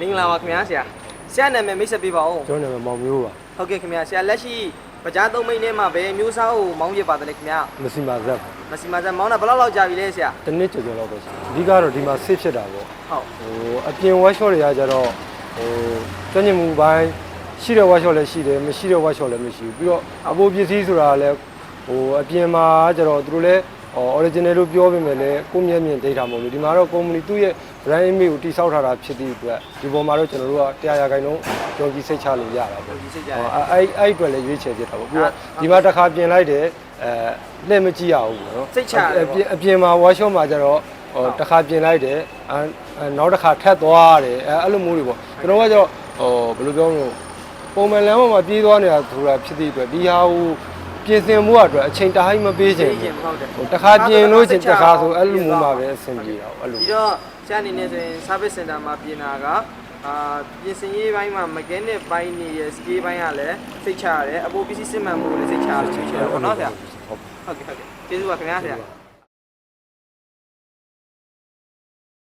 မင်္ဂလာပါခင်ဗျာဆရာဆရာနာမည်မိတ်ဆက်ပေးပါဦးကျွန်တော်နာမည်မောင်မျိုးပါဟုတ်ကဲ့ခင်ဗျာဆရာလက်ရှိပကြားသုံးမိန်းထဲမှာဘယ်မျိုးစားကိုမောင်းရပါတယ်ခင်ဗျာမစီမာဇက်မစီမာဇန်မောင်းတာဘယ်လောက်လောက်ကြာပြီလဲဆရာတစ်နှစ်ကျော်ကျော်လောက်ပဲရှိတယ်အဓိကတော့ဒီမှာဆစ်ဖြစ်တာပေါ့ဟုတ်ဟိုအပြင်ဝက်ရှော့တွေကကြတော့ဟိုကျွမ်းကျင်မှုပိုင်းရှိတဲ့ဝက်ရှော့လည်းရှိတယ်မရှိတဲ့ဝက်ရှော့လည်းမရှိဘူးပြီးတော့အပိုပစ္စည်းဆိုတာလည်းဟိုအပြင်မှာကြတော့သူတို့လည်း original လို့ပြောပေမဲ့လည်းကိုမျက်မြင် data မဟုတ်ဘူးဒီမှာတော့ company သူ့ရဲ့ brand image ကိုတိစောက်ထားတာဖြစ်သည့်အတွက်ဒီပေါ်မှာတော့ကျွန်တော်တို့ကတရားရဂိုင်လုံးကြော်ကြီးစိတ်ချလို့ရတာပေါ့ဒီစိတ်ကြဟောအဲ့အဲ့အဲ့အတွက်လည်းရွေးချယ်ဖြစ်တာပေါ့ပြီးတော့ဒီမှာတစ်ခါပြင်လိုက်တယ်အဲလက်မကြည့်ရဘူးပေါ့နော်အပြင်အပြင်မှာ workshop မှာကျတော့ဟိုတစ်ခါပြင်လိုက်တယ်အဲနောက်တစ်ခါထပ်သွားရတယ်အဲအဲ့လိုမျိုးတွေပေါ့ကျွန်တော်ကကျတော့ဟိုဘယ်လိုပြောမလို့ပုံမှန်လမ်းပေါ်မှာပြေးသွားနေတာဆိုတာဖြစ်သည့်အတွက်ဒီဟာကို ပြင်ဆင်မှုအတွက်အချိန်တအားကြီးမပေးချင်သိချင်ဘူးဟုတ်တယ်ဟိုတစ်ခါပြင်လို့ချင်းတစ်ခါဆိုအဲ့လိုမျိုးမှာပဲအဆင်ပြေတာပေါ့အဲ့လိုဒီတော့ဆရာအနေနဲ့ဆိုရင် service center မှာပြင်တာကအာပြင်ဆင်ရေးပိုင်းမှာ mechanic ပိုင်းနေရ skill ပိုင်းကလည်းစိတ်ချရတယ်အပိုပစ္စည်းစစ်မှန်မှုကိုလည်းစိတ်ချရတယ်ဖြစ်တယ်ပေါ့နော်ဆရာဟုတ်ဟုတ်ကဲ့ဟုတ်ကဲ့ကျေးဇူးပါခင်ဗျာဆရာ